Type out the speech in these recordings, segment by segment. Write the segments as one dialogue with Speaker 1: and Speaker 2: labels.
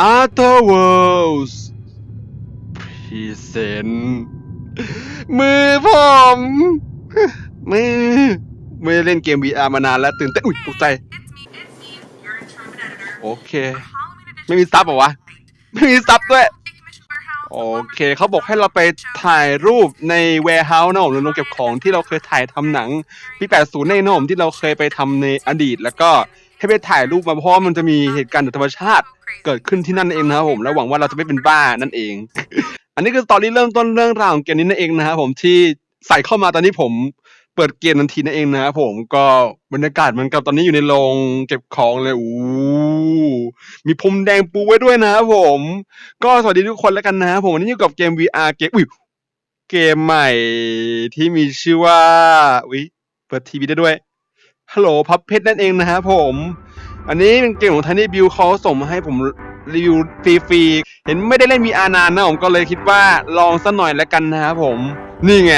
Speaker 1: Atta Wars present. มือผม มือ ไม่ได้เล่นเกม VR มานานแล้วตื่นเต้น อุ้ยตกใจ โอเค ไม่มีซับเหรอวะ ไม่มีซับด้วย โอเค เขาบอกให้เราไปถ่ายรูปใน warehouse นะผมหรือโรงเก็บของที่เราเคยถ่ายทำหนังปี 80 ในนมที่เราเคยไปทำในอดีต แล้วก็ให้ไปถ่ายรูปมาเพราะว่ามันจะมีเหตุการณ์ธรรมชาติ เกิดขึ้นที่นั่นเองนะครับผม แล้วหวังว่าเราจะไม่เป็นบ้านั่นเอง อันนี้คือตอรี่เริ่มต้นเรื่องราวของเกมนี้นั่นเองนะครับผมที่ใส่เข้ามาตอนนี้ผมเปิดเกมทันทีนั่นเองนะครับผมก็บรรยากาศเหมันกับตอนนี้อยู่ในโรงเก็บของเลยอู้มีพรมแดงปูไว้ด้วยนะครับผม ก็สวัสดีทุกคนแล้วกันนะครับผมวันนี้อยู่กับเกม VR เกมอุ้ยเกมใหม่ที่มีชื่อว่าอุ้ยเปิดทีวีได้ด้วยฮัลโหลพับเพชรนั่นเองนะครับผม อันนี้เป็นเกมของ Tiny Build เขาส่งมาให้ผม รีวิวฟรีๆเห็นไม่ได้เล่น VR นานนะผมก็เลยคิดว่าลองสักหน่อยแล้วกันนะครับผม นี่ไง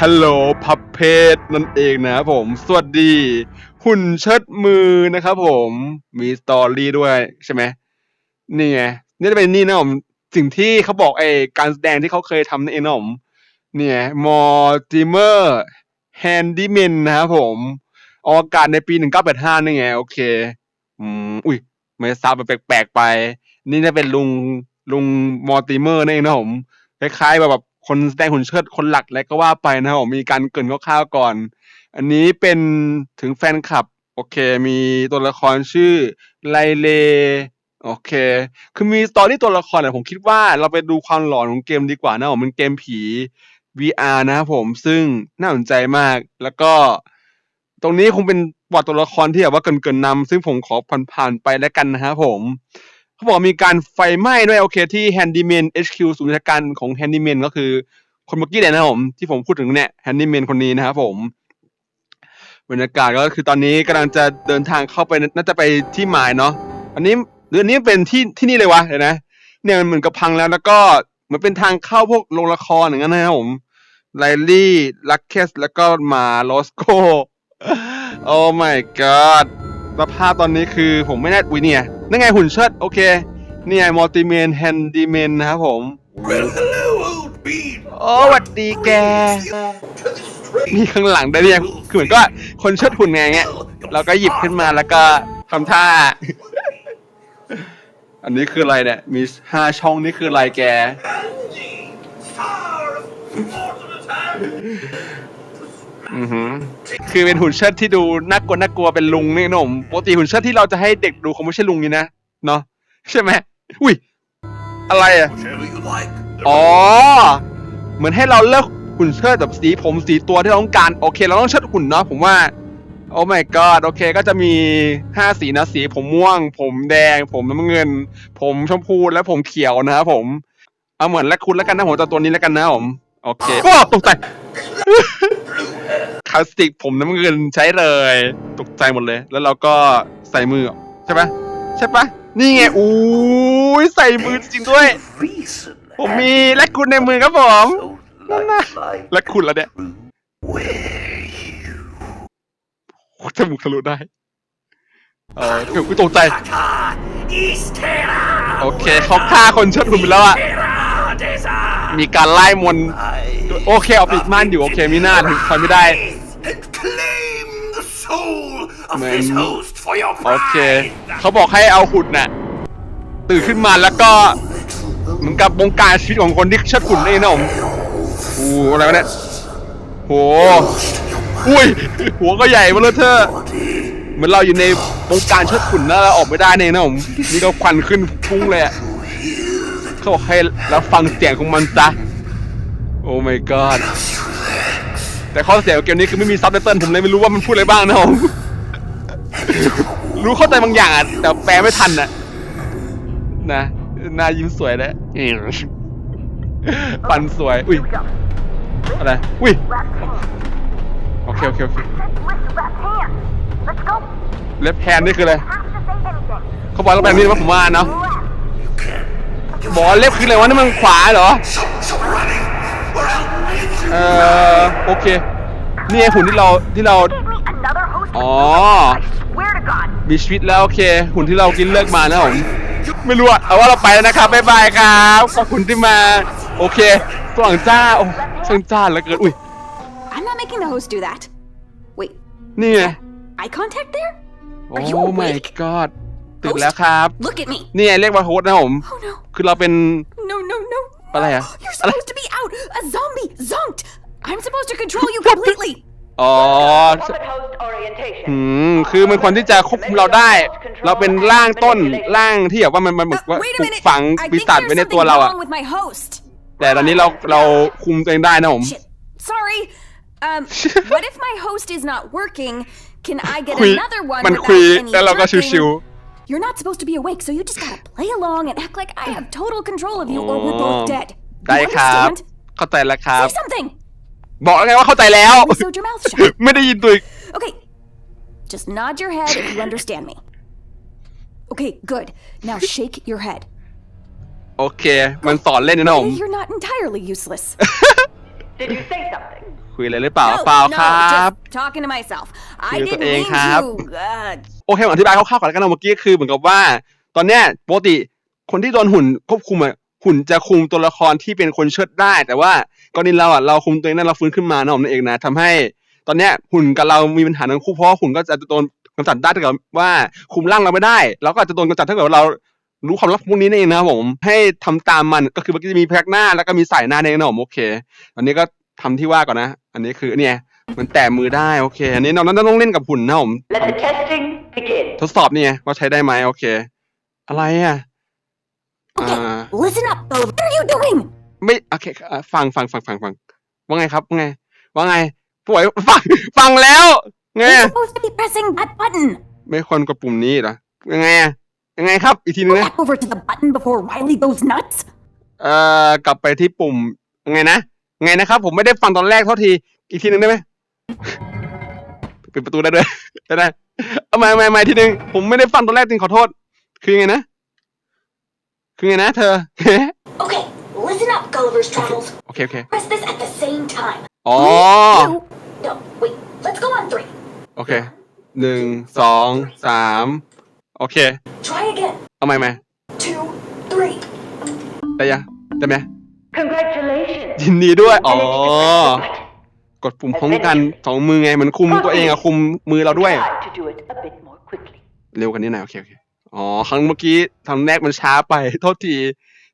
Speaker 1: ฮัลโหลพับเพชรนั่นเองนะครับผม สวัสดี หุ่นเชิดมือนะครับผมมีสตอรี่ด้วยใช่ไหมนี่ไงนี่จะเป็นนี่นะผมสิ่งที่เขาบอกไอ้การแสดงที่เขาเคยทำนั่นเองนะผมเนี่ยมอติเมอร์แฮนดี้เมนนะครับผมออกอากาศในปี 1985นี่ไง โอเค อืม อุ้ย ไม่ทราบมันแปลกๆไป นี่จะเป็นลุงลุงมอร์ติเมอร์นี่เองนะผมคล้ายๆแบบคนแสดงหุ่นเชิดคนหลักอะก็ว่าไปนะผมมีการเกินคร่าวๆก่อน อันนี้เป็นถึงแฟนคลับ โอเค มีตัวละครชื่อไลเลโอเค คือมีตอรี่ตัวละครเนี่ยผมคิดว่าเราไปดูความหลอนของเกมดีกว่านะผมมันเกมผี VR นะครับผมซึ่งน่าสนใจมากแล้วก็ ตรงนี้คงเป็นบทตัวละครที่แบบว่าเกินๆนนำซึ่งผมขอผ่านๆไปแล้วกันนะครับผมเขาบอกมีการไฟไหม้ด้วยโอเคที่ Handyman HQ ศูนย์ราชการของ Handyman ก็คือคนเมื่อกี้เลยนะครับผมที่ผมพูดถึงเนี่ย Handyman คนนี้นะครับผมบรรยากาศก็คือตอนนี้กำลังจะเดินทางเข้าไปน่าจะไปที่หมายเนาะอันนี้หรืออันนี้เป็นที่ที่นี่เลยวะเดี๋ยวนะเนี่ยมันเหมือนกับพังแล้วแล้วก็เหมือนเป็นทางเข้าพวกโรงละครอย่างนั้นนะครับผมไลลี่ลักเคสแล้วก็หมาโลสโก โอ้ my god สภาพตอนนี้คือผมไม่แน่อุ้ยเนี่ยนั่นไงหุ่นเชิด โอเคเนี่ยมัลติเมนแฮนดีเมนนะครับผม
Speaker 2: Well, hello, old bean.
Speaker 1: โอ้หวัดดีแก นี่ข้างหลังได้เนี่ยคือเหมือนก็คนเชิดหุ่นไงเงี้ยเราก็หยิบขึ้นมาแล้วก็ทำท่า อันนี้คืออะไรเนี่ย มีห้าช่องนี่คืออะไรแก
Speaker 2: Star of fortunate hand.
Speaker 1: อือหือคือเป็นหุ่นเชิดที่ดูน่ากลัวน่ากลัวเป็นลุงนี่นุ่มปกติหุ่นเชิดที่เราจะให้เด็กดูคงไม่ใช่ลุงนี่นะเนาะใช่ไหมอุ้ยอะไรอะ
Speaker 2: Whatever you like.
Speaker 1: อ๋อ เหมือนให้เราเลือกหุ่นเชิดแบบสีผมสีตัวที่เราต้องการโอเค เราต้องเชิดหุ่นเนาะผมว่า โอ้ my god โอเคก็จะมีห้าสีนะสีผมม่วง ผมแดง ผมน้ำเงิน ผมชมพูและผมเขียวนะครับผม เอาเหมือนและคุณแล้วกันนะผมจะตัวนี้แล้วกันนะผม โอเคโอ้ตกใจ คลาสติกผมน้ำเงินใช้เลย ตกใจหมดเลย แล้วเราก็ใส่มือใช่ปะใช่ปะนี่ไงอู้ยใส่มือจริงด้วย ผมมีและคุณในมือครับผม
Speaker 2: so lifelike
Speaker 1: และคุณแล้วเนี่ยจมูกทะลุได้เออเดี๋ยวกูตกใจ โอเคเขาฆ่าคนเชิดหุ่นไปแล้วอะมีการไล่มน โอเคเอาปิดม่านอยู่โอเคมีหน้าถึงคอยไม่ได้
Speaker 2: and claim the soul of
Speaker 1: Man.
Speaker 2: this host for your
Speaker 1: โอเค
Speaker 2: pride.
Speaker 1: เขาบอกให้เอาหุ่นน่ะ ตื่นขึ้นมาแล้วก็ เหมือนกับบงการชีวิตของคนที่เชิดหุ่นนี่นะผมโอ้อะไรวะเนี่ยโหอุ้ย หัวก็ใหญ่มาเลยเธอเหมือนเราอยู่ในวงการเชิดหุ่นแล้วเราออกไม่ได้เนี่ยนะผมนี่ก็ควันขึ้นพุ่งเลยอะเขาบอกให้เราฟังเสียงของมันซะ โอ้ my god แต่ข้อเสียของเกมนี้คือไม่มีซับไตเติลผมเลยไม่รู้ว่ามันพูดอะไรบ้างนะผม รู้เข้าใจบางอย่างอะแต่แปลไม่ทันอะนะหน้ายิ้มสวยนะปันสวย อุ้ย อะไร อุ้ย โอเค โอเค โอเค เล็บแฮนนี่คืออะไร เขาบอกเราแบบนี้ว่าผมว่าเนาะ
Speaker 3: Left.
Speaker 1: Bỏ left คืออะไรวะนี่มันขวาเหรอ เอ่อโอเค นี่ไงหุ่นที่เราที่เรา
Speaker 3: Gave me another host.
Speaker 1: Oh.
Speaker 3: I swear to God.
Speaker 1: มีชีวิตแล้วโอเค หุ่นที่เรากินเลิกมานะผมไม่รู้อะเอาว่าเราไปแล้วนะครับบ๊ายบายครับขอบคุณที่มาโอเคฝรั่งจ้าโอ้ช่างจ้าเหลือเกินอุ้ย
Speaker 4: I'm not making the host do that. Wait,
Speaker 1: นี่ไง
Speaker 4: eye contact there?
Speaker 1: โอ้
Speaker 4: Are you
Speaker 1: my
Speaker 4: awake?
Speaker 1: god ตื่นแล้วครับ
Speaker 4: Look at me.
Speaker 1: นี่ไงเรียกว่าโฮสต์นะผม
Speaker 4: Oh no.
Speaker 1: คือเราเป็น
Speaker 4: No, no, no.
Speaker 1: อะไรอะ
Speaker 4: You're
Speaker 1: อะไร
Speaker 4: supposed to be out. A zombie. Zonked. I'm supposed to control you completely.
Speaker 1: อ๋อ
Speaker 5: Puppet host orientation.
Speaker 1: อืม คือมันคนที่จะควบคุมเราได้ เราเป็นร่างต้น ร่างที่แบบว่ามันมันเหมือน
Speaker 4: Uh,
Speaker 1: ว่า
Speaker 4: wait
Speaker 1: ป
Speaker 4: a
Speaker 1: ลูก
Speaker 4: minute.
Speaker 1: ฝัง
Speaker 4: I
Speaker 1: ปี
Speaker 4: think
Speaker 1: ศาจ
Speaker 4: there's
Speaker 1: ไว้ใน
Speaker 4: something
Speaker 1: ตัวเราอะ
Speaker 4: wrong with my host.
Speaker 1: แต่ตอนนี้เราเราคุมตัวเองได้นะผม
Speaker 4: Shit. Sorry. Um, what if my host is not working? Can I get
Speaker 1: คุย
Speaker 4: another one
Speaker 1: มัน
Speaker 4: without
Speaker 1: คุย
Speaker 4: any
Speaker 1: แล้วเราก็
Speaker 4: jerking?
Speaker 1: ชิว
Speaker 4: You're not supposed to be awake, so you just gotta play along and act like I have total control of you, or we're
Speaker 1: Oh.
Speaker 4: both dead.
Speaker 1: ๆ ได้
Speaker 4: You
Speaker 1: ครับ
Speaker 4: understand?
Speaker 1: เข้าใจแล้วครับ
Speaker 4: Say something.
Speaker 1: บอกแล้วไงว่าเข้าใจแล้ว
Speaker 4: Please hold your mouth shut.
Speaker 1: ไม่ได้ยินตัวอีก
Speaker 4: Okay. Just nod your head if you understand me. Okay, good. Now shake your head.
Speaker 1: โอเค มันสอนเล่นนะผม
Speaker 4: You're not entirely useless.
Speaker 5: Did you say something?
Speaker 1: คุยอะไรหรือเปล่า
Speaker 4: No,
Speaker 1: เปล่า
Speaker 4: no,
Speaker 1: ครับ
Speaker 4: just talking to myself. I
Speaker 1: You're
Speaker 4: didn't
Speaker 1: the
Speaker 4: mean
Speaker 1: egg, Hap.
Speaker 4: to. Uh,
Speaker 1: โอเคผมอธิบายคร่าวๆก่อนแล้วกันนะเมื่อกี้คือเหมือนกับว่า ตอนเนี้ยปกติคนที่โดนหุ่นควบคุมอะหุ่นจะคุมตัวละครที่เป็นคนเชิดได้ แต่ว่ากรณีเราอะเราคุมตัวเองนั้นเราฟื้นขึ้นมานะผมนั่นเองนะทำให้ ตอนเนี้ยหุ่นกับเรามีปัญหาทั้งคู่เพราะว่าหุ่นก็จะโดนกำจัดได้ถ้าเกิดว่าคุมร่างเราไม่ได้เราก็อาจจะโดนกำจัดถ้าเกิดว่าเรารู้ความลับพวกนี้นั่นเองนะครับผมให้ทำตามมันก็คือเมื่อกี้จะมีพยักหน้าแล้วก็มีสายหน้าเองนะผมโอเค ตอนนี้ก็ ทำที่ว่าก่อนนะ อันนี้คือเนี่ย มันแตะมือได้โอเค อันนี้เราต้องเล่นกับหุ่นนะผม
Speaker 5: Let the testing begin.
Speaker 1: ทดสอบนี่ไงว่าใช้ได้ไหมโอเค อะไรอะ
Speaker 4: okay,
Speaker 1: อ่า
Speaker 4: listen up, Oliver. What are you doing?
Speaker 1: ไม่โอเคอะฟังฟังฟังฟังฟังว่าไงครับว่าไงว่าไงป่วยฟังฟังแล้วไง
Speaker 4: You're
Speaker 1: อะ
Speaker 4: supposed to be pressing that button.
Speaker 1: ไม่ควรกดปุ่มนี้เหรอยังไงอะยังไงครับ อีกทีนึงนะ
Speaker 4: Back over to the button before Riley goes nuts.
Speaker 1: เอ่อกลับไปที่ปุ่มยังไงนะยัง ไงนะครับ ผมไม่ได้ฟังตอนแรกเท่าที อีกทีนึงได้ไหมปิดประตูได้ด้วยได้ได้เอาใหม่ใหม่ใหม่ทีนึงผมไม่ได้ฟังตอนแรกจริงขอโทษ คือยังไงนะ คือไงนะเธอ
Speaker 3: Okay, listen up, Gulliver's Travels.
Speaker 1: โอเคโอเค
Speaker 3: Press this at the same time.
Speaker 1: อ๋อ
Speaker 4: You.
Speaker 3: No, wait. Let's go on three.
Speaker 1: โอเคหนึ่งสองสามโอเค
Speaker 3: Try again.
Speaker 1: เอาใหม่ไหม
Speaker 3: Two, three.
Speaker 1: ได้ยังได้ไหม
Speaker 5: Congratulations.
Speaker 1: ยินดีด้วย อ๋อ
Speaker 5: And then you can press the button.
Speaker 1: กดปุ่มพร้อมกันสองมือไง มันคุมตัวเองอะคุมมือเราด้วย
Speaker 5: Try to do it a bit more quickly.
Speaker 1: เร็วกันนิดหน่อยโอเคโอเค อ๋อ ครั้งเมื่อกี้ทำแรกมันช้าไป โทษที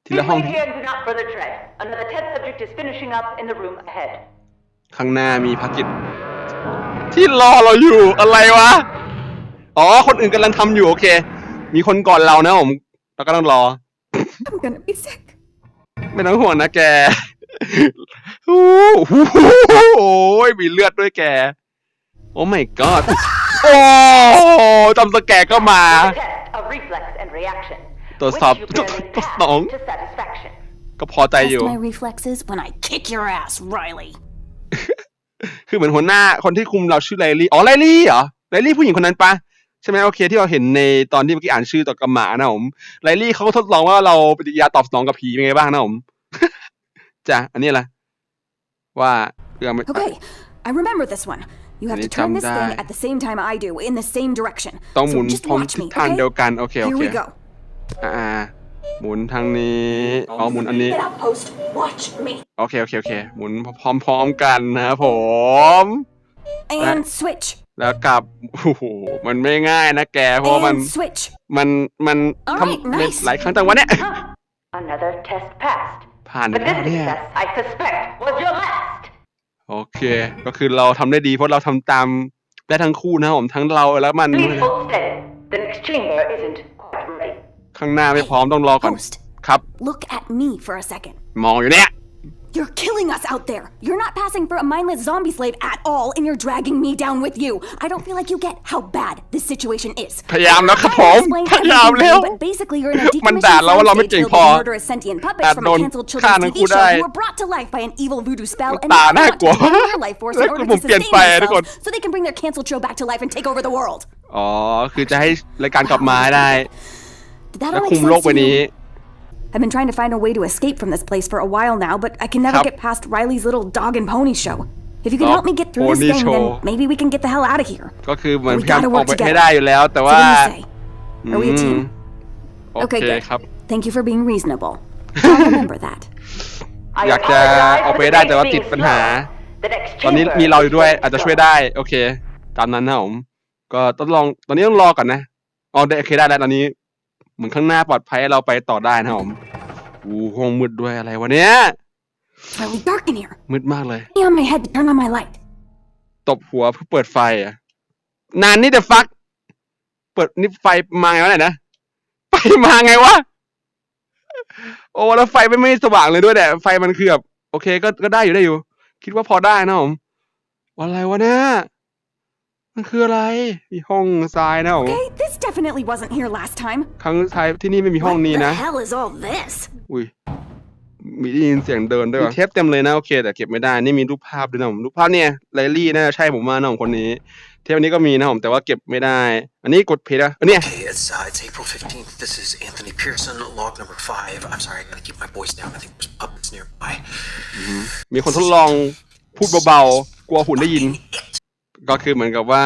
Speaker 1: ที
Speaker 5: Please
Speaker 1: ละห้อง
Speaker 5: wait here and do not further tread. Another test subject is finishing up in the room ahead.
Speaker 1: ข้างหน้ามีภารกิจ ที่รอเราอยู่อะไรวะ อ๋อ คนอื่นกำลังทำอยู่โอเค มีคนก่อนเรานะผม เราก็ต้องรอ
Speaker 4: I'm gonna be sick.
Speaker 1: ไม่ต้องห่วงนะแก โอ้ยมีเลือดด้วยแก โอ้ my god โอ้จำสแกก็มาตรวสอบตรวสอง ก็พอใจอยู่
Speaker 4: my reflexes when I kick your ass, Riley.
Speaker 1: คือเหมือนหัวหน้าคนที่คุมเราชื่อไลลี่ อ๋อไลลี่เหรอไลลี่ผู้หญิงคนนั้นปะใช่ไหมโอเคที่เราเห็นในตอนที่เมื่อกี้อ่านชื่อต่อกับหมานะผมไลลี่เขาก็ทดลองว่าเราปฏิกิริยาตอบสนองกับผีเป็นไงบ้างนะผม จ้ะอันนี้อะไรว่าเรื่องไม่
Speaker 4: Okay, I remember this one. You have to
Speaker 1: Any
Speaker 4: turn this
Speaker 1: time
Speaker 4: thing
Speaker 1: die.
Speaker 4: at the same time I do, in the same direction.
Speaker 1: ต้องหมุน
Speaker 4: So just
Speaker 1: พร้อม
Speaker 4: watch
Speaker 1: ทิศ
Speaker 4: me,
Speaker 1: ทาง
Speaker 4: okay?
Speaker 1: เดียวกันโอเคโอ
Speaker 4: Here
Speaker 1: เค
Speaker 4: we go.
Speaker 1: อ่าหมุนทางนี้อ๋อหมุนอันนี้
Speaker 3: Get up, host. Watch me.
Speaker 1: โอเคโอเคโอเค หมุนพร้อมๆกันนะครับผม
Speaker 4: And switch.
Speaker 1: แล้วกลับโอ้โหมันไม่ง่ายนะแกเพราะว่ามัน
Speaker 4: And switch.
Speaker 1: มันมัน
Speaker 4: Alright,
Speaker 1: ทำ
Speaker 4: nice.
Speaker 1: หลายครั้งแต่วันเนี้ย
Speaker 5: Huh. Another test passed.
Speaker 1: ผ่านไป
Speaker 5: But
Speaker 1: แล้ว
Speaker 5: this
Speaker 1: เนี่ย
Speaker 5: success, I suspect, was your last.
Speaker 1: โอเค ก็คือเราทำได้ดีเพราะเราทำตามได้ทั้งคู่นะครับผมทั้งเราและมัน
Speaker 5: Please hold steady. The next chamber isn't quite ready.
Speaker 1: ข้างหน้าไม่พร้อมต้องรอก่อน
Speaker 4: Host,
Speaker 1: ครับ
Speaker 4: look at me for a second.
Speaker 1: มองอยู่เนี่ย
Speaker 4: You're killing us out there. You're not passing for a mindless zombie slave at all, and you're dragging me down with you. I don't feel like you get how bad this situation is.
Speaker 1: พยายามแล้วครับผม
Speaker 4: Explain
Speaker 1: พยายาม
Speaker 4: everything to
Speaker 1: แล้ว
Speaker 4: you, But basically, you're in a
Speaker 1: มันด่า
Speaker 4: decommissioned
Speaker 1: เราว่าเราไม่
Speaker 4: soundstage
Speaker 1: เก่ง
Speaker 4: filled
Speaker 1: พอ
Speaker 4: with murderous sentient
Speaker 1: อา
Speaker 4: puppets
Speaker 1: จ
Speaker 4: from
Speaker 1: โด
Speaker 4: a
Speaker 1: น
Speaker 4: canceled
Speaker 1: ฆ่า
Speaker 4: children's
Speaker 1: ทั้ง
Speaker 4: TV
Speaker 1: คู่
Speaker 4: show
Speaker 1: ได้
Speaker 4: who were brought to life by an evil voodoo spell and
Speaker 1: ตา
Speaker 4: now
Speaker 1: น่า
Speaker 4: want
Speaker 1: กลัว
Speaker 4: to contain their life force in
Speaker 1: แล้ว
Speaker 4: order
Speaker 1: ผ
Speaker 4: to
Speaker 1: มเปลี่ยน
Speaker 4: sustain
Speaker 1: ไปอะทุกคน
Speaker 4: themselves so they can bring their canceled show back to life and take over the world.
Speaker 1: อ๋อ คือจะให้รายการกลับมาให้ได้
Speaker 4: Did that
Speaker 1: และ
Speaker 4: all
Speaker 1: คุ
Speaker 4: make
Speaker 1: มโลก
Speaker 4: sense
Speaker 1: ใบ
Speaker 4: to
Speaker 1: นี้
Speaker 4: you? I've been trying to find a way to escape from this place for a while now, but I can never
Speaker 1: Yup.
Speaker 4: get past Riley's little dog and pony show. If you can
Speaker 1: Dog
Speaker 4: help me get through this
Speaker 1: pony
Speaker 4: thing,
Speaker 1: show.
Speaker 4: then maybe we can get the hell out of here.
Speaker 1: ก็คือเหมือน
Speaker 4: We
Speaker 1: พยายาม
Speaker 4: gotta
Speaker 1: ออก
Speaker 4: work
Speaker 1: ไป
Speaker 4: together.
Speaker 1: ให้ได้อยู่แล้ว แต่
Speaker 4: So
Speaker 1: ว่า
Speaker 4: what do you say? Are we a
Speaker 1: อืม
Speaker 4: team?
Speaker 1: โอ
Speaker 4: Okay,
Speaker 1: เค
Speaker 4: good.
Speaker 1: ครับ
Speaker 4: Thank you for being reasonable. I'll remember that.
Speaker 5: I
Speaker 1: อยากจะ
Speaker 5: apologize
Speaker 1: เอา
Speaker 5: for
Speaker 1: ไป
Speaker 5: the
Speaker 1: ได้
Speaker 5: place
Speaker 1: แต่ว่า
Speaker 5: being
Speaker 1: ติดปัญหา
Speaker 5: slow. The next
Speaker 1: ตอนนี้
Speaker 5: chamber
Speaker 1: มีเราอยู่ด้วย
Speaker 5: is
Speaker 1: อาจจะ
Speaker 5: slow.
Speaker 1: ช่วยได้ โอเค ตามนั้นนะผม ก็ต้องลอง ตอนนี้ต้องรอก่อนนะอ๋อได้โอเคได้แล้วตอนนี้ เหมือนข้างหน้าปลอดภัยเราไปต่อได้นะครับผมอู้ห้องมืดด้วยอะไรวะเนี้ย
Speaker 4: It's really dark in here.
Speaker 1: มืดมากเลย
Speaker 4: Lay on my head to turn on my light.
Speaker 1: ตบหัวเพื่อเปิดไฟอะ นานนี่เดฟัก เปิดนี่ไฟมาไงวะเนี่ยนะ ไฟมาไงวะ โอ้แล้วไฟไม่ไม่สว่างเลยด้วยเนี่ยไฟมันคือแบบโอเคก็ก็ได้อยู่ได้อยู่ คิดว่าพอได้นะผมว่าอะไรวะเนี่ย มันคืออะไรมีห้องทรายนะผม
Speaker 4: Okay, this definitely wasn't here last time.
Speaker 1: ครั้งท้ายที่นี่ไม่มีห้อง
Speaker 4: What
Speaker 1: นี้
Speaker 4: the
Speaker 1: นะ
Speaker 4: hell is all this?
Speaker 1: อุ้ย มีได้ยินเสียงเดินด้วยวะมีเทปเต็มเลยนะโอเค แต่เก็บไม่ได้ นี่มีรูปภาพด้วยนะผมรูปภาพเนี่ยไลลี่น่าจะใช่ผมว่านะผมคนนี้ เทปนี้ก็มีนะผมแต่ว่าเก็บไม่ได้ อันนี้กดเพจอะอันเนี้ย
Speaker 6: Okay, it's uh, it's April fifteenth. This is Anthony Pearson, log number five. I'm sorry, I gotta keep my voice down. I think there's puppets nearby.
Speaker 1: มีคนทดลองพูดเบาๆ กลัวหุ่นได้ยิน ก็คือเหมือนกับว่า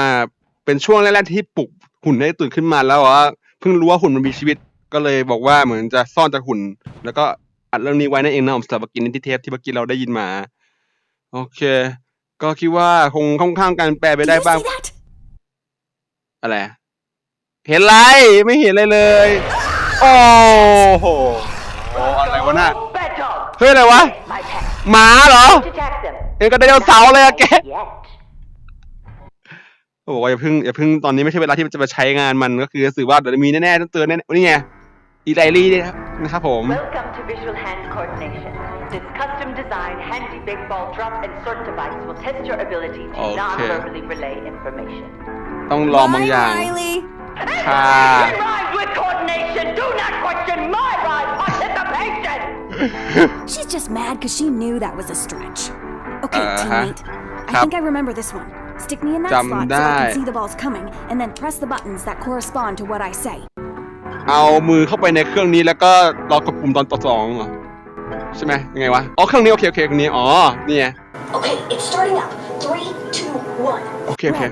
Speaker 1: เป็นช่วงแรกๆที่ปลุก หุ่นให้ตื่นขึ้นมาแล้วว่าเพิ่งรู้ว่าหุ่นมันมีชีวิต ก็เลยบอกว่าเหมือนจะซ่อนจากหุ่น แล้วก็อัดเรื่องนี้ไว้นั่นเองนะผมสำหรับกินที่เทปที่เมื่อกี้เราได้ยินมา โอเค ก็คิดว่าคงค่อนข้างการแปลไปได้บ้าง อะไร เห็นไรไม่เห็นเลยเลย โอ้โหอะไรวะน่ะเฮ้ยอะไรวะหมาเหรอเอ็งก็ไดโนเสาเลยอะแก บอกว่าอย่าเพิ่งอย่าเพิ่งตอนนี้ไม่ใช่เวลาที่จะมาใช้งานมันก็คือสื่อว่าเดี๋ยวมีแน่ๆต้องเตือนแน่ๆนี่ไงอีไลลี่เนี่ยนะครับผม
Speaker 5: Welcome to Visual Hand Coordination. This custom-designed handy big ball drop and sort device will test your ability to
Speaker 1: Okay.
Speaker 5: non-verbally relay information.
Speaker 1: ต้องลองบางอย่าง
Speaker 4: Bye, Riley.
Speaker 1: ค่ะ
Speaker 5: It rhymes with coordination. Do not question my rhyme participation.
Speaker 4: She's just mad because she knew that was a stretch. Okay,
Speaker 1: Uh-huh.
Speaker 4: teammate. I
Speaker 1: ครับ
Speaker 4: think I remember this one. Stick me in that
Speaker 1: จำ
Speaker 4: slot so I
Speaker 1: ได้
Speaker 4: can see the balls coming, and then press the buttons that correspond to what I say.
Speaker 1: เอามือเข้าไปในเครื่องนี้แล้วก็รอกดปุ่มตอนต่อสองเหรอใช่ไหมยังไงวะอ๋อเครื่องนี้โอเคโอเคเครื่องนี้อ๋อนี่ไง
Speaker 3: Okay, it's starting up. Three, two, one.
Speaker 1: โอเคโอเค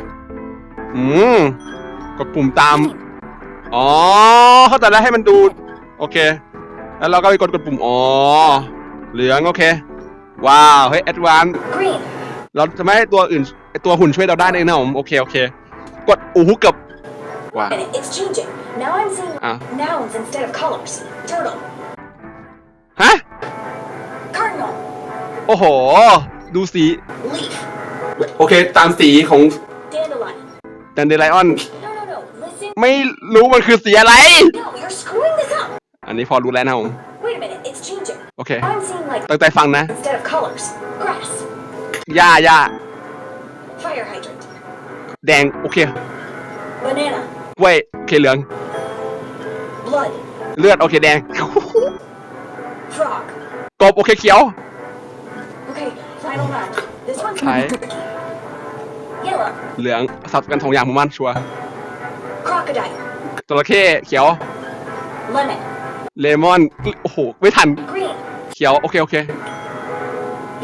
Speaker 1: อืมกดปุ่มตามอ๋อเข้าใจแล้วให้มันดูโอเค แล้วเราก็ไปกดกดปุ่มอ๋อเหลืองโอเค ว้าวเฮ้ยแอดวาน
Speaker 3: Green.
Speaker 1: เราจะไม่ให้ตัวอื่นไอ้ตัวหุ่นช่วยเราได้เองนะผมโอเคโอเค กดอู้หูเกับว้าว
Speaker 3: And it- it's changing. Now I'm seeing
Speaker 1: Ah.
Speaker 3: nouns instead of colors. Turtle.
Speaker 1: ฮะ
Speaker 3: Cardinal.
Speaker 1: โอ้โห ดูสี
Speaker 3: Leaf.
Speaker 1: โอเค ตามสีของ
Speaker 3: Dandelion.
Speaker 1: แดนเดไลออน
Speaker 3: No, no, no. Listen.
Speaker 1: ไม่รู้มันคือสีอะไร
Speaker 3: No, you're screwing this up.
Speaker 1: อันนี้พอรู้แล้วนะผม
Speaker 3: Wait a minute. It's changing.
Speaker 1: โอเค
Speaker 3: I'm seeing like
Speaker 1: ตั้งใจฟังนะ
Speaker 3: instead of colors. Grass.
Speaker 1: หญ้าหญ้า
Speaker 3: Fire hydrant.
Speaker 1: แดงโอเค
Speaker 3: Banana.
Speaker 1: กล้วยโอเคเหลือง
Speaker 3: Blood.
Speaker 1: เลือดโอเคแดง
Speaker 3: Frog.
Speaker 1: กบโอเคเขียว
Speaker 3: Okay, final round. This one's
Speaker 1: Hi.
Speaker 3: gonna be tricky. Yellow.
Speaker 1: เหลืองสับกันสองอย่างผมมันชัวร์
Speaker 3: Crocodile.
Speaker 1: จระเข้เขียว
Speaker 3: Lemon.
Speaker 1: เลมอน โอ้โห ไม่ทัน
Speaker 3: Green.
Speaker 1: เขียว โอเค โอเค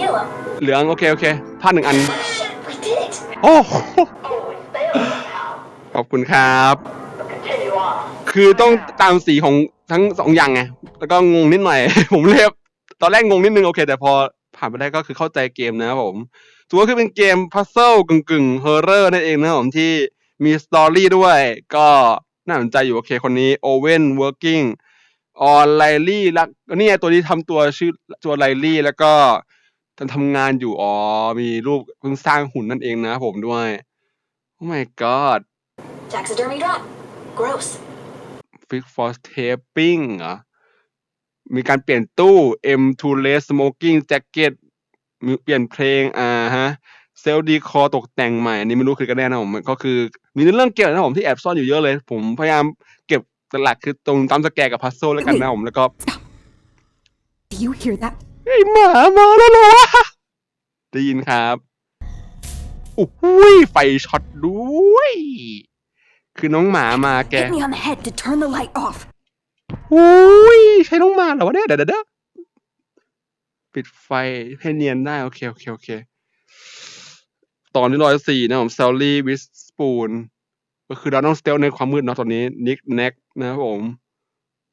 Speaker 3: Yellow.
Speaker 1: เหลืองโอเคโอเคพลาดหนึ่งอัน
Speaker 3: Shit, we did it.
Speaker 1: โอ้โห
Speaker 5: Oh, it's failed somehow.
Speaker 1: ขอบคุณครับ
Speaker 5: But continue on.
Speaker 1: คือต้องตามสีของทั้งสองอย่างไง แล้วก็งงนิดหน่อย ผมเลยตอนแรกงงนิดนึงโอเค แต่พอผ่านไปได้ก็คือเข้าใจเกมนะครับผมถือว่าคือเป็นเกมพัซเซิลกึ่งกึ่งเฮอร์เรอร์นั่นเองนะครับผมที่มีสตอรี่ด้วย ก็น่าสนใจอยู่โอเคคนนี้โอเว่นเวิร์กิ่งออนไลลี่แล้วนี่ไงตัวที่ทำตัวชื่อตัวไลลี่แล้วก็ ทำงานอยู่ อ๋อ มีรูปเพิ่งสร้างหุ่นนั่นเองนะครับผมด้วยโอ้ my god
Speaker 3: Taxidermy drop. Gross.
Speaker 1: Fix for taping เหรอ มีการเปลี่ยนตู้ M2 less smoking jacket มีเปลี่ยนเพลง อ่าฮะ เซลดีคอตกแต่งใหม่ อันนี้ไม่รู้คือกันแน่นะผม ก็คือ มีเรื่องเกี่ยวนะผมที่แอบซ่อนอยู่เยอะเลย ผมพยายามเก็บหลักๆคือตรงตามสแกร์กับพัซโซแล้วกันนะผม แล้วก็
Speaker 4: Do you hear that?
Speaker 1: ไอ้หมามาแล้วเหรอวะได้ยินครับโอ้โหยไฟช็อตด้วย คือน้องหมามาแก
Speaker 4: Hit me on the head to turn the light off.
Speaker 1: โอ้ยใช่น้องหมาเหรอวะเนี่ยเดี๋ยวเดี๋ยวเดี๋ยวปิดไฟให้เนียนได้โอเคโอเคโอเค ตอนที่ร้อยสี่นะผม s ซลลี่วิสปูนก็คือเราต้องสเตลในความมืดเนาะตอนนี้นิกแน็กนะครับผม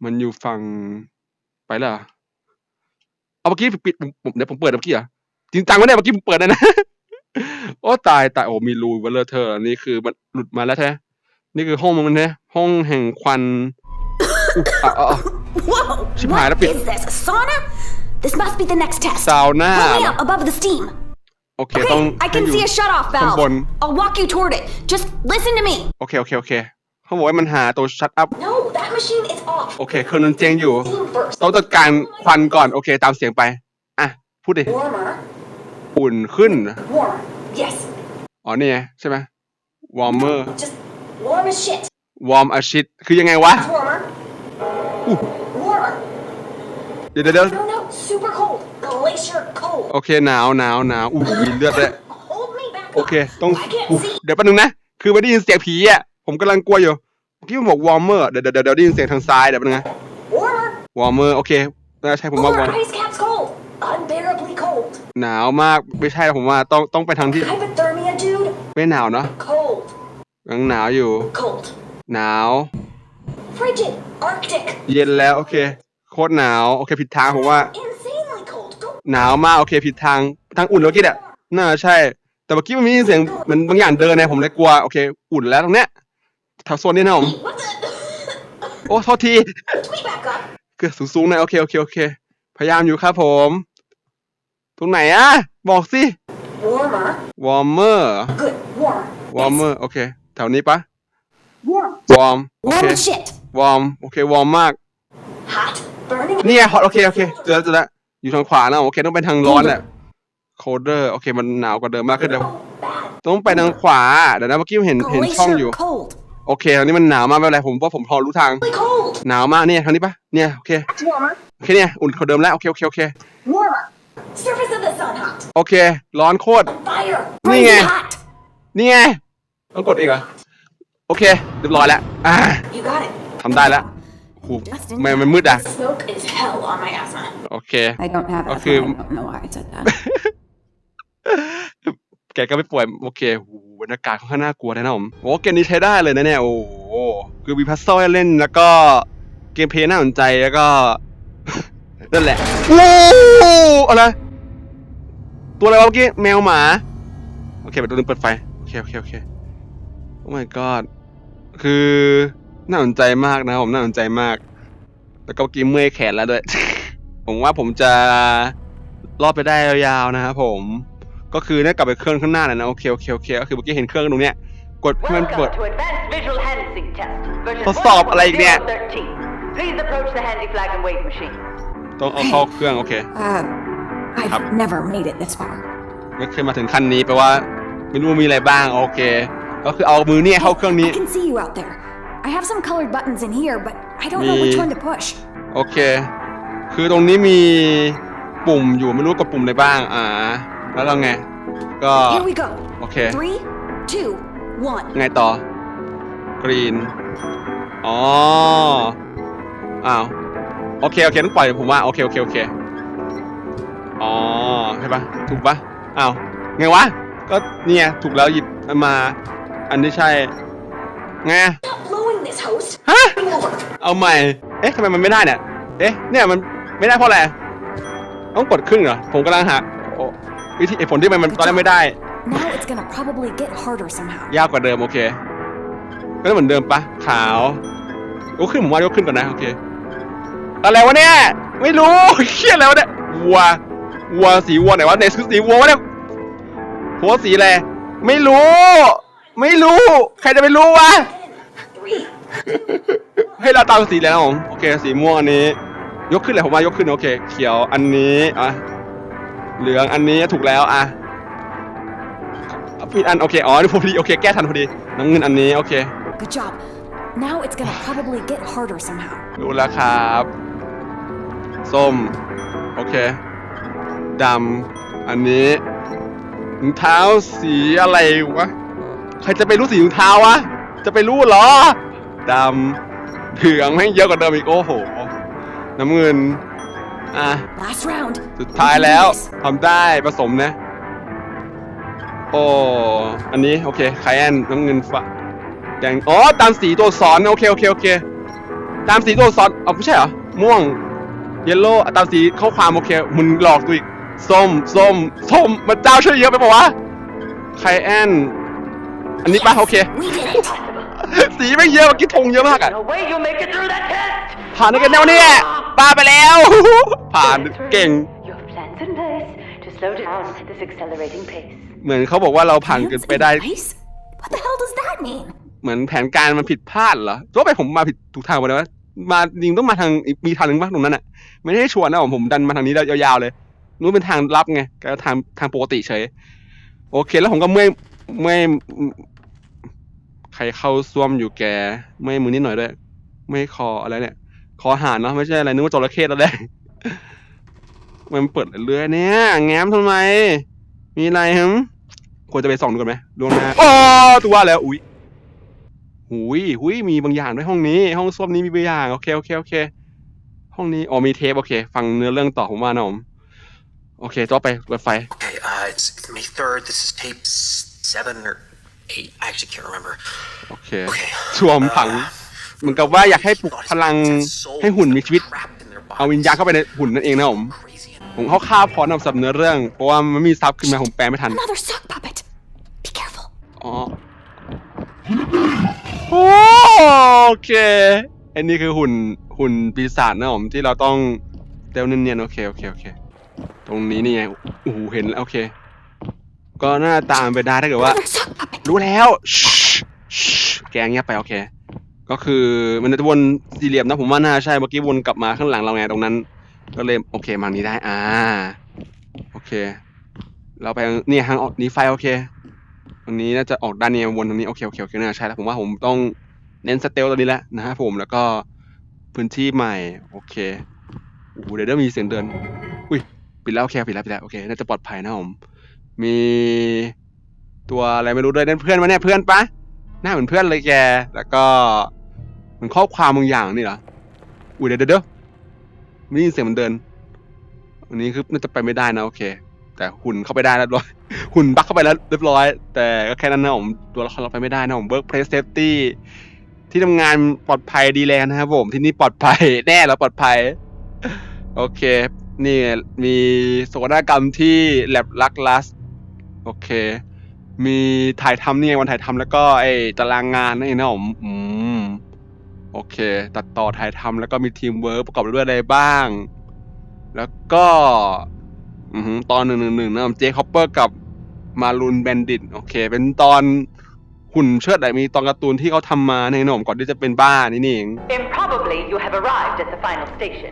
Speaker 1: มันอยู่ฝั่งไปแล้ว เหรอเอาเมื่อกี้ปิดผมผมเดี๋ยวผมเปิดเมื่อกี้เหรอะจริงจังวะเนี่ยเมื่อกี้ผมเปิดเลยนะโอ้ตายตายโอ้มีรูเวลเลอร์เธอร์นี่คือมันหลุดมาแล้วแท้นี่คือห้องมันนะห้องแห่งควันอุ๊ยอะอะอะ
Speaker 4: Whoa!
Speaker 1: Ship
Speaker 4: What
Speaker 1: hide up here.
Speaker 4: is this? A sauna? This must be the next test.
Speaker 1: ซาวน่า
Speaker 4: Pull me up above the steam.
Speaker 1: โอเคต้อง
Speaker 4: Okay, I
Speaker 1: ให้
Speaker 4: can
Speaker 1: อยู่
Speaker 4: see a shut-off
Speaker 1: ข้าง
Speaker 4: valve.
Speaker 1: บน
Speaker 4: I'll walk you toward it. Just listen to me.
Speaker 1: โอเคโอเคโอเค เขาบอกว่ามันหาตัวชัดอัพ
Speaker 3: No, that machine is off.
Speaker 1: โอเคเครื่องนั้นเจงอยู่
Speaker 3: Steam first.
Speaker 1: ต้องจัดการควันก่อน โอเค ตามเสียงไป อะ พูดดิ
Speaker 3: Warmer.
Speaker 1: อุ่นขึ้น
Speaker 3: Warm. Yes.
Speaker 1: อ๋อ นี่ไงใช่ไหมวอร์มเมอร์
Speaker 3: Just warm as shit.
Speaker 1: วอร์มอาชิต คือยังไงวะ
Speaker 3: Warmer. Warmer.
Speaker 1: เดี๋ยวเดี๋ยวเดี๋ยว
Speaker 3: No, no. Super cold. Glacier cold.
Speaker 1: โอเค หนาวหนาวหนาวอู้หูมีเลือดด้วย
Speaker 3: Hold me back
Speaker 1: โอเค ต้อง
Speaker 3: I can't
Speaker 1: อู้
Speaker 3: see.
Speaker 1: เดี๋ยวแป๊บนึงนะ คือไม่ได้ยินเสียงผีอะ ผมกำลังกลัวอยู่เมื่อกี้มันบอกวอร์มเมอร์เดี๋ยวเดี๋ยวเดี๋ยวได้ยินเสียงทางซ้ายเดี๋ยวแป๊บนึงนะ
Speaker 3: Warmer.
Speaker 1: วอร์มเมอร์โอเคน่าใช่ผมว่าวอ
Speaker 3: Cooler
Speaker 1: ร์ม
Speaker 3: ice cap's cold. Unbearably cold.
Speaker 1: หนาวมากไม่ใช่ผมว่าต้องต้องไปทางที่
Speaker 3: Hypothermia, dude.
Speaker 1: ไม่หนาวเนาะ
Speaker 3: Cold.
Speaker 1: ยังหนาวอยู่
Speaker 3: Cold.
Speaker 1: หนาว
Speaker 3: Frigid. Arctic.
Speaker 1: เย็นแล้วโอเค โคตรหนาวโอเคผิดทางผมว่า
Speaker 3: Insanely cold. Go
Speaker 1: หนาวมากโอเคผิดทางทางอุ่นเมื่อกี้เนี่ยน่าใช่ แต่เมื่อกี้มันมีเสียงเหมันบางอย่างเดินเนี่ยผมเลยกลัวโอเค อุ่นแล้วตรงเนี้ย แถวโซนนี้นะผม
Speaker 3: What the?
Speaker 1: โอ้โทษที
Speaker 3: Tweet back up.
Speaker 1: คือสูงๆหน่อยโอเคโอเคโอเค พยายามอยู่ครับผม ตรงไหนอะบอกสิ
Speaker 3: Warmer.
Speaker 1: วอร์มเมอร์
Speaker 3: Good. Warm.
Speaker 1: วอร์มเมอร์โอเค แถวนี้ปะ
Speaker 3: Warm.
Speaker 1: วอร์มโอ
Speaker 4: Warm
Speaker 1: เค
Speaker 4: as shit.
Speaker 1: วอร์มโอเควอร์มมาก
Speaker 3: Hot. Burning.
Speaker 1: นี่ไงฮอตโอเคโอเคเจอแล้วเจอแล้วอยู่ทางขวานะโอเคต้องไปทางร้อนแหละโคเดอร์โอเคมันหนาวกว่าเดิมมากขึ้นเดี๋ยว
Speaker 3: Bad.
Speaker 1: ต้องไปทางขวาเดี๋ยวนะเมื่อกี้เห็นเห็นช่องอยู่
Speaker 4: Glacier cold.
Speaker 1: โอเคตอนนี้มันหนาวมากไม่เป็นไรผมว่าผมพอรู้ทาง
Speaker 3: Really cold.
Speaker 1: หนาวมากเนี่ยทางนี้ปะเนี่ยโอเค
Speaker 3: That's warmer.
Speaker 1: โอเคเนี่ยอุ่นกว่าเดิมแล้วโอเคโอเคโอเค
Speaker 3: Warmer. Surface of the sun hot.
Speaker 1: โอเค ร้อนโคตร
Speaker 3: Fire.
Speaker 1: นี่ไง
Speaker 4: Crazy hot.
Speaker 1: นี่ไง ต้องกดอีกเหรอ โอเค เรียบร้อยแล้ว อ่า
Speaker 3: You got it.
Speaker 1: ทำได้แล้วโอ้โห
Speaker 4: Just in
Speaker 1: ทำไมมันมืดอะ
Speaker 3: Smoke is hell on my asthma.
Speaker 1: โอเค
Speaker 4: I don't have
Speaker 1: asthma.
Speaker 4: asthma.
Speaker 1: Okay.
Speaker 4: I don't know why I said that.
Speaker 1: แกก็ไม่ป่วย โอเคโอ้โห บรรยากาศค่อนข้างน่ากลัวเลยนะผมโอ้เกมนี้ใช้ได้เลยนะเนี่ยโอ้โหคือมีพัซเซิลให้เล่นแล้วก็เกมเพลย์น่าสนใจแล้วก็นั่นแหละโอ้อะไรตัวอะไรวะเมื่อกี้แมวหมา โอเคไปตัวนึงเปิดไฟโอเคโอเคโอเคโอ้ my god คือน่าสนใจมากนะผมน่าสนใจมาก แล้วก็กี้เมื่อยแขนแล้วด้วย ผมว่าผมจะรอดไปได้ยาวๆนะครับผม ก็คือเนี่ยกลับไปเครื่องข้างหน้าเลยนะโอเคโอเคโอเคก็คือเมื่อกี้เห็นเครื่องตรงเนี้ยกดให้มันเปิด
Speaker 5: Welcome to Advanced Visual Handling Test. Version
Speaker 1: ทดสอบอะไรอีกเนี่ย
Speaker 5: 1.013. Please approach the handy flag and wave machine.
Speaker 1: ต้องเอาเข้าเครื่องโอเค
Speaker 4: Uh, I've
Speaker 1: Up.
Speaker 4: never made it this far.
Speaker 1: ไม่เคยมาถึงขั้นนี้แปลว่าไม่รู้ว่ามีอะไรบ้างโอเค ก็คือเอามือเนี่ยเข้าเครื่องนี้
Speaker 4: I can see you out there. I have some colored buttons in here, but I don't know which
Speaker 1: Me-
Speaker 4: one to push.
Speaker 1: โอเค คือตรงนี้มีปุ่มอยู่ไม่รู้กดปุ่มอะไรบ้าง อ่า แล้วเราไง ก็
Speaker 4: Here we go.
Speaker 1: โอเค
Speaker 4: Three, two, one.
Speaker 1: ไงต่อกรีน อ๋อ อ้าว โอเค โอเคต้องปล่อยผมว่า โอเค โอเค โอเค อ๋อ ใช่ปะถูกปะอ้าว ไงวะ ก็เนี่ย ถูกแล้วหยิบมาอันที่ใช่ ไง
Speaker 3: Stop blowing this host.
Speaker 1: ฮะ
Speaker 3: Bring over.
Speaker 1: เอาใหม่ เอ๊ะทำไมมันไม่ได้เนี่ย เอ๊ะ เนี่ยมันไม่ได้เพราะอะไร ต้องกดครึ่งเหรอ ผมกำลังหาโอ้ วิธีเหตุผลที่มันมันตอนแรกไม่ได้
Speaker 4: Now it's gonna probably get harder somehow.
Speaker 1: ยากกว่าเดิมโอเค ก็เหมือนเดิมปะขาวยกขึ้นผมว่ายกขึ้นก่อนนะโอเคอะไรวะเนี่ยไม่รู้เครียดแล้วะเนี่ยวัววัวสีวัวไหนวะไหนคือสีวัววะเนี่ยหัวสีอะไรไม่รู้ ไม่รู้ ใครจะไปรู้วะ
Speaker 3: Three.
Speaker 1: ให้เราตามสีแล้วผมโอเค สีม่วงอันนี้ ยกขึ้นเลยผมว่ายกขึ้นโอเค เขียวอันนี้อะ เหลืองอันนี้ถูกแล้วอะผิดอันโอเคอ๋อนี่พอดีโอเคแก้ทันพอดีน้ำเงินอันนี้โอเค
Speaker 4: Good job. Now it's gonna probably get harder somehow.
Speaker 1: รู้แล้วครับส้มโอเคดำอันนี้รองเท้าสีอะไรวะใครจะไปรู้สีรองเท้าวะจะไปรู้เหรอดำเหลืองแม่งเยอะกว่าเดิมอีกโอ้โหน้ำเงิน อะ
Speaker 4: Last round.
Speaker 1: สุดท้ายแล้วทำได้ผสมนะ โอ้อันนี้ โอเคไคแอนน้ำเงินฟ้าแดงอ๋อ ตามสีตัวสอน โอเค โอเค โอเค ตามสีตัวสอนอ๋อไม่ใช่เหรอ ม่วง เยลโล่ตามสีข้อความโอเค มึงหลอกตัวอีก ส้ม ส้ม ส้ม มันเจ้าช่วยเยอะไปปะวะไคแอน อันนี้ปะโอเค
Speaker 4: We did it.
Speaker 1: สีไม่เยอะเมื่อกี้ธงเยอะมากอะ
Speaker 5: No way you'll make it through that test!
Speaker 1: ผ่านได้กันแนวเนี่ยป้าไปแล้ว ผ่านเก่ง
Speaker 5: You have plans in place to slow down this accelerating pace.
Speaker 1: เหมือนเขาบอกว่าเราผ่านเกินไปได้
Speaker 4: Nice? What the hell does that mean?
Speaker 1: เหมือนแผนการมันผิดพลาดเหรอตัวไปผมมาผิดถูกทางไปแล้วะมาจริงต้องมาทางอีกมีทางหนึ่งบ้างตรงนั้นอะ ไม่ได้ชวนนะผมผมดันมาทางนี้แล้วยาวๆเลยนู้นเป็นทางลับไงก็ทางทางปกติเฉย โอเคแล้วผมก็เมื่อยเมื่อยใค รเข้าซ่วมอยู่แกเมื่อยมือนิดหน่อยด้วยเมื่อยคออะไรเนี่ย คอหานเนาะไม่ใช่อะไรนึกว่าจระเข้แล้วแหละมันเปิดเรื่อยเนี่ยแง้มทำไม มีอะไรฮึมควรจะไปส่องดูกันไหมล่วงหน้าอ๋อตัวแล้วอุ้ยหุยหุยมีบางอย่างด้วยห้องนี้ ห้องส้วมนี้มีบางอย่างโอเคโอเคโอเค ห้องนี้อ๋อมีเทปโอเค ฟังเนื้อเรื่องต่อผมว่านะผมโอเคต่อไปเปิดไฟ
Speaker 6: Okay, uh, it's May 3rd. This is tape s- 7 or 8. I actually can't remember.
Speaker 1: โอเคช่วมผัง เหมือนกับว่าอยากให้ปลุกพลังให้หุ่นมีชีวิตเอาวิญญาณเข้าไปในหุ่นนั่นเองนะผม
Speaker 6: Crazy.
Speaker 1: ผมเข้าข้าวพร้อมนำสับเนื้อเรื่อง เพราะว่ามันมีซับขึ้นมาผมแปลไม่ทัน
Speaker 4: Another sock puppet. Be careful.
Speaker 1: อ๋อโอเค อันนี้คือหุ่นหุ่นปีศาจนะผมที่เราต้องเดวเนียนๆโอเคโอเคโอเค ตรงนี้นี่ไงโอ้โหเห็นแล้วโอเค ก็น่าตามไปได้ถ้าเกิดว่า
Speaker 4: Another sock puppet.
Speaker 1: รู้แล้วชิชิแกเงียบไปโอเค ก็คือมันจะวนสี่เหลี่ยมนะผมว่าน่าใช่เมื่อกี้วนกลับมาข้างหลังเราไงตรงนั้น ก็เลยโอเคมาทางนี้ได้อ่าโอเค เราไปเนี่ยทางออกนี้ไฟโอเคตรงนี้น่าจะออกด้านนี้วนตรงนี้โอเคโอเคโอเคน่าใช่แล้วผมว่าผมต้องเน้นสเตลตรงนี้แหละนะฮะผมแล้วก็พื้นที่ใหม่โอเคโอ้โหเดี๋ยวเดี๋ยวมีเสียงเดิน อุ้ยปิดแล้วโอเคปิดแล้วปิดแล้วโอเคน่าจะปลอดภัยนะผม มีตัวอะไรไม่รู้ด้วยนั่นเพื่อนวะเนี่ยเพื่อนปะหน้าเหมือนเพื่อนเลยแก แล้วก็เหมือนข้อความบางอย่างนี่เหรออุ้ยเดี๋ยวเดี๋ยวเดี๋ยวไม่ยินเสียงมันเดินอันนี้คือน่าจะไปไม่ได้นะโอเค แต่หุ่นเข้าไปได้แล้วเรียบร้อยหุ่นบักเข้าไปแล้วเรียบร้อย แต่ก็แค่นั้นนะผมตัวละครเราไปไม่ได้นะผม workplace safety ที่ทำงานปลอดภัยดีแล้วนะครับผมที่นี่ปลอดภัยแน่แล้วปลอดภัย โอเค นี่มีโศกนาฏกรรมที่แลบลักลัส โอเค มีถ่ายทำเนี่ยวันถ่ายทำแล้วก็ไอ้ตารางงานนั่นเองนะผมอืมโอเค ตัดต่อถ่ายทำแล้วก็มีทีมเวิร์กประกอบไปด้วยอะไรบ้าง แล้วก็อือหือตอนหนึ่งหนึ่งหนึ่งนะเจคอปเปอร์กับมารูนแบนดิตโอเค เป็นตอนหุ่นเชิดไหนมีตอนการ์ตูนที่เขาทำมาในหนมก่อนที่จะเป็นบ้านี่นี่เอง
Speaker 5: Improbably, you have arrived at the final station.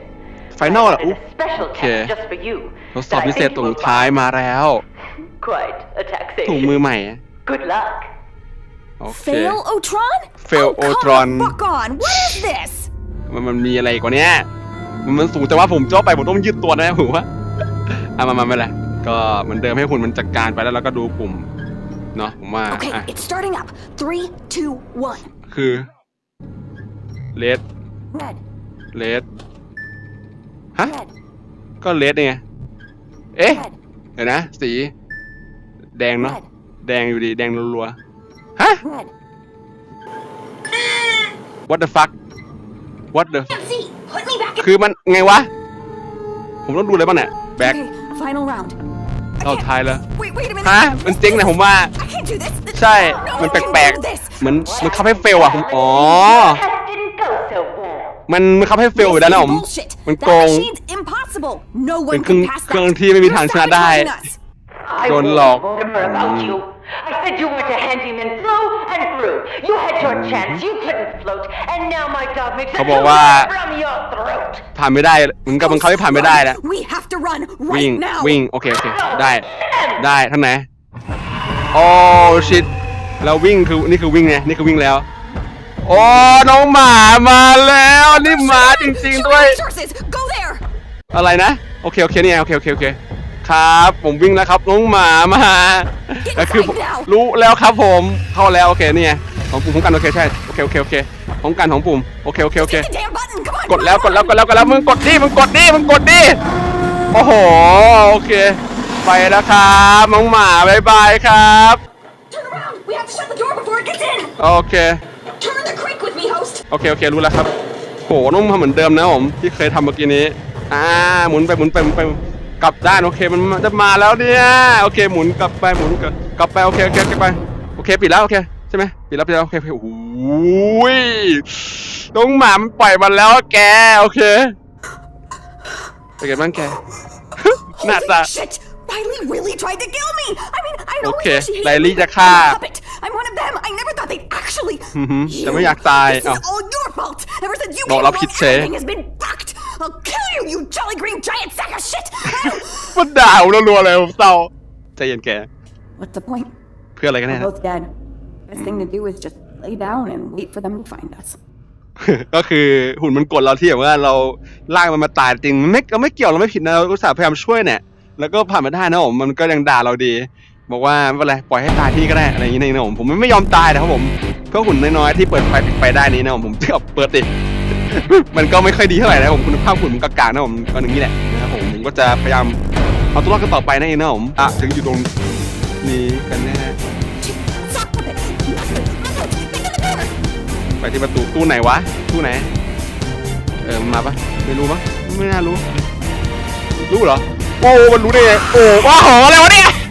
Speaker 1: Final
Speaker 5: I
Speaker 1: เหรอ
Speaker 5: added
Speaker 1: อุ๊
Speaker 5: a special
Speaker 1: Okay.
Speaker 5: test just for you.
Speaker 1: ทดสอบพิเศษตรงท้ายมาแล้ว
Speaker 5: Quite a
Speaker 1: ถุงมือ
Speaker 5: taxation.
Speaker 1: ใหม่
Speaker 5: Good luck.
Speaker 1: โอเค
Speaker 4: Fail Otron?
Speaker 1: Fail
Speaker 4: oh, come
Speaker 1: Otron.
Speaker 4: the fuck on. What is this?
Speaker 1: มันมันมีอะไรกว่าเนี้ยมันมันสูงแต่ว่าผมจ้อไปผมต้องยืดตัวนะผมว่า อะมามาไม่เป็นไรก็เหมือนเดิมให้หุ่นมันจัดการไปแล้วเราก็ดูปุ่มเนาะผมว่า
Speaker 4: Okay,
Speaker 1: อะ
Speaker 4: it's starting up. Three, two, one.
Speaker 1: คือเลด
Speaker 4: Red,
Speaker 1: เลดฮะ
Speaker 4: red,
Speaker 1: ก็เลดไงเอ๊ะ
Speaker 4: red,
Speaker 1: เดี๋ยวนะ สี แดงเนาะ
Speaker 4: red,
Speaker 1: แดงอยู่ดี แดงรัวๆ ฮะ
Speaker 4: red.
Speaker 1: what the fuck what the
Speaker 3: See, put me back in.
Speaker 1: คือมันไงวะ ผมต้องดูอะไรบ้างเนี่ย แบ็ค
Speaker 4: Okay, final round. I
Speaker 1: เอา
Speaker 4: can't-
Speaker 1: ท้ายแล้ว
Speaker 4: Wait, wait a minute.
Speaker 1: ฮะ มันเจ๊งนะผมว่า
Speaker 4: I can't do this.
Speaker 1: ใช่
Speaker 4: No,
Speaker 1: มัน
Speaker 4: I
Speaker 1: แ can't ปลก
Speaker 4: do this.
Speaker 1: ๆ เหมือนมันเข้าให้เฟลอะผมอ๋อ
Speaker 5: Test didn't go so well.
Speaker 1: มันมันเข้าให้เฟลอยู่แล้วนะผม
Speaker 4: Bullshit.
Speaker 1: มัน
Speaker 4: That
Speaker 1: โกง
Speaker 4: machine's impossible. No
Speaker 1: เป็
Speaker 4: one
Speaker 1: นเครื่อง
Speaker 4: can pass
Speaker 1: เครื่อง
Speaker 4: that.
Speaker 1: ที่ไม่มีทางชนะได้
Speaker 4: You're sabotaging us.
Speaker 5: I
Speaker 1: Don't
Speaker 5: warned
Speaker 1: lock.
Speaker 5: Mortimer about
Speaker 1: Mm.
Speaker 5: you. I said you were a handyman through and through. You had your chance. You couldn't float, and now my dog makes a
Speaker 1: เขาบอกว่า
Speaker 5: noose from your throat.
Speaker 1: ผ่านไม่ได้เหมือนกับมันเขาไม่ผ่านไม่ได้แล้ว
Speaker 4: We have to run
Speaker 1: วิ่ง
Speaker 4: right now.
Speaker 1: วิ่ง โอเค โอเค ได้ ได้ทางไหน โอ้ชิตเราวิ่งคือ นี่คือวิ่งไง นี่คือวิ่งแล้ว โอ้ น้องหมามาแล้ว นี่หมาจริง ๆ ด้วย
Speaker 4: Resources, go there.
Speaker 1: อะไรนะ โอเค โอเค นี่ไง โอเค โอเค โอเค ครับ ผมวิ่งแล้วครับน้องหมามาแล้วคือผมรู้แล้วครับผมเข้าแล้วโอเคนี่ไงของปุ่มของกันโอเคใช่โอเคโอเคโอเคของกันของปุ่มโอเคโอเคโอเค
Speaker 4: Hit the damn button. Come on.
Speaker 1: กดแล้วกดแล้วกดแล้วกดแล้วมึงกดดิมึงกดดิมึงกดดิโอ้โหโอเค ไปแล้วครับน้องหมาบายบายครับ
Speaker 3: Turn around! We have to shut the door before it gets in!
Speaker 1: โอเค
Speaker 3: Turn the crank with me, host!
Speaker 1: โอเคโอเครู้แล้วครับโหน้องทำเหมือนเดิมนะผมที่เคยทำเมื่อกี้นี้อ่าหมุนไปหมุนไปหมุนไป กลับด้านโอเคมันจะมาแล้วเนี่ยโอเคหมุนกลับไปหมุนกลับกลับไปโอเคโอเคกลับไปโอเคปิดแล้วโอเคใช่ไหมปิดแล้วปิดแล้วโอเคโอเคโอ้โหยน้องหมามันปล่อยมันแล้วอะแกโอเคเป็นไงบ้างแกหน้าตา
Speaker 4: Holy shit! Riley really tried to kill me! I mean, I know
Speaker 1: Okay,
Speaker 4: she hated
Speaker 1: Riley
Speaker 4: me, but
Speaker 1: จะฆ่า
Speaker 4: I'm a puppet. I'm one of them. I never thought they'd actually.
Speaker 1: อือหือ
Speaker 4: You.
Speaker 1: แต่ไม่อยากตาย
Speaker 4: This
Speaker 1: อ้าว
Speaker 4: is all your fault. Ever since you
Speaker 1: บอก
Speaker 4: came
Speaker 1: เรา
Speaker 4: along,
Speaker 1: ผิดเฉย
Speaker 4: everything has been fucked. I'll kill you, you jolly green giant sack of shit.
Speaker 1: มันด่าผมรัวๆเลยผมเศร้าใจเย็นแก
Speaker 4: What's the point?
Speaker 1: เพื่ออะไรกันแน่
Speaker 4: We're both dead. Best thing to do is just lay down and wait for them to find us.
Speaker 1: ก็คือหุ่นมันกดเราที่แบบว่าเราลากมันมาตายจริงมันไม่เราไม่เกี่ยวเราไม่ผิดนะเราอุตส่าห์พยายามช่วยเนี่ยแล้วก็ผ่านมาได้นะผมมันก็ยังด่าเราดี บอกว่าไม่เป็นไรปล่อยให้ตายที่ก็ได้อะไรอย่างนี้นะผมผมไม่ยอมตายนะครับผมเพื่อหุ่นน้อยๆที่เปิดไฟปิดไฟได้นี้นะผมผมจะเปิดติด มันก็ไม่ค่อยดีเท่าไหร่นะผมคุณภาพหุ่นมันกากานะผมก็อย่างนี้แหละนะครับผมผมก็จะพยายามเอาตัวรอดกันต่อไปนั่นเองนะผมอะถึงอยู่ตรงนี้กันแน่ไปที่ประตูตู้ไหนวะตู้ไหน เออมาปะไม่รู้มั้งไม่น่ารู้ รู้เหรอ โอ้มันรู้ได้ไงโอ้ว้าหออะไรวะเนี่ย